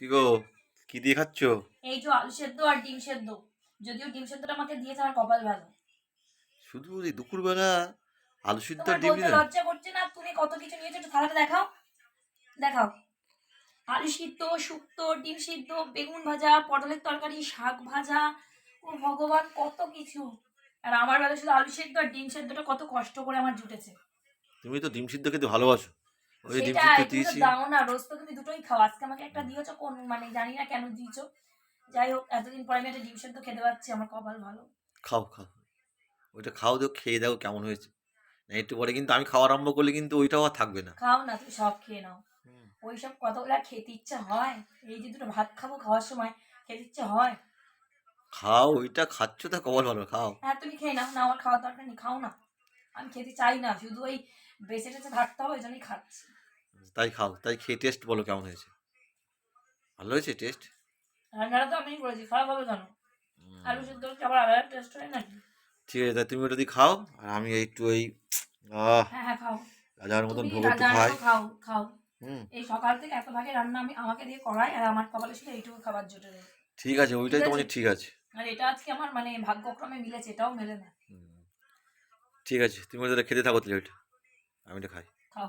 কি গো? কি দিয়ে খাচ্ছ? এই যে আলু সেদ্ধ আর ডিম সেদ্ধ। যদিও ডিম সেদ্ধটা আমাকে দিয়েছে আমার কপাল ভালো। শুধু এই দুপুরবেলা আলু সিদ্ধ আর ডিম বলতে লজ্জা করছে না? তুমি কত কিছু নিয়েছো একটু থালাটা দেখাও। দেখাও। আলু সিদ্ধ শুক্তো ডিম সিদ্ধ বেগুন ভাজা পটলের তরকারি শাক ভাজা। ও ভগবান কত কিছু। আর আমার বেলা শুধু আলু সেদ্ধ আর ডিম সেদ্ধটা কত কষ্ট করে আমার জুটেছে। তুমি তো ডিম সিদ্ধ খেতে ভালোবাসো। ওই দিয়েছি। দাও না রোজ তো তুমি দুটোই খাও। আজকে আমাকে একটা দিয়েছ কোন মানে জানি না কেন দিয়েছ। যাই হোক এতদিন পরে আমি একটা খেতে পাচ্ছি আমার কপাল ভালো। খাও খাও। ওইটা খাও দেখো খেয়ে দেখো কেমন হয়েছে। না একটু পরে কিন্তু আমি খাওয়া আরম্ভ করলে কিন্তু ওইটাও আর থাকবে না। খাও না তুমি সব খেয়ে নাও। ওইসব কতগুলো আর খেতে ইচ্ছা হয়? এই যে দুটো ভাত খাব খাওয়ার সময় খেতে ইচ্ছা হয়? খাও ওইটা খাচ্ছ তা কবল ভালো খাও। হ্যাঁ তুমি খেয়ে নাও না আমার খাওয়ার দরকার নেই খাও না। আমি খেতে চাই না শুধু ওই বেঁচে টেচে থাকতে হবে ওই জন্যই খাচ্ছি। তাই খাও তাই খেয়ে টেস্ট বলো কেমন হয়েছে? ভালো হয়েছে টেস্ট রান্নাটা তো আমি করেছি খারাপ হবে কেন? আলু সিদ্ধ আবার আলাদা টেস্ট হয় নাকি? ঠিক আছে তাই তুমি ওটা দিয়ে খাও আর আমি একটু ওই হ্যাঁ হ্যাঁ খাও। রাজার মতন ভোগ একটু খাই। খাও খাও। এই সকাল থেকে এত ভাগে রান্না আমি আমাকে দিয়ে করাই আর আমার কপালে শুধু এইটুকু খাবার জুটে দেয় ঠিক আছে ওইটাই তোমার ঠিক আছে। আর এটা আজকে আমার মানে ভাগ্যক্রমে মিলেছে এটাও মেলে না। ঠিক আছে তুমি ওটা খেতে থাকো প্লেট আমি এটা খাই। খাও।